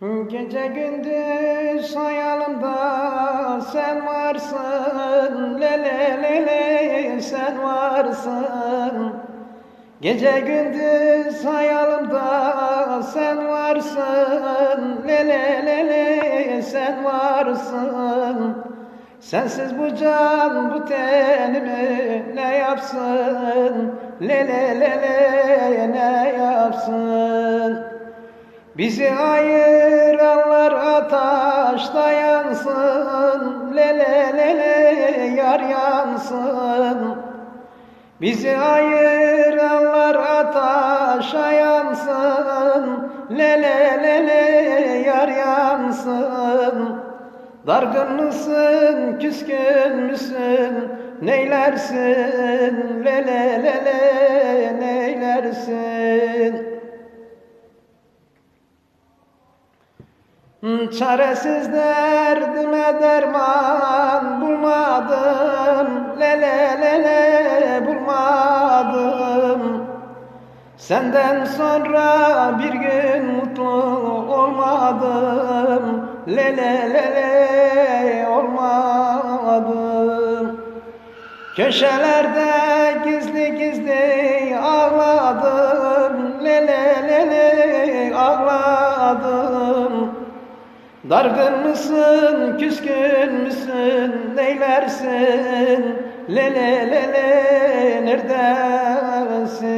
Gece gündüz hayalımda sen varsın. Le le le le sen varsın. Gece gündüz hayalımda sen varsın. Le le le le sen varsın. Sensiz bu can bu tenimi ne yapsın? Le le le le ne yapsın Bizi ayıranlar ateşte yansın Le le le le yar yansın. Bizi ayıranlar ateşe yansın Le le le le yar yansın. Dargın mısın, küskün müsün, neylersin, le le le le, neylersin? Çaresiz derdime derman bulmadım, le le le le bulmadım. Senden sonra bir gün mutlu olmadım, le le le le olmadım. Köşelerde Dargın mısın, küskün müsün, neylersin? Le le le le neredesin?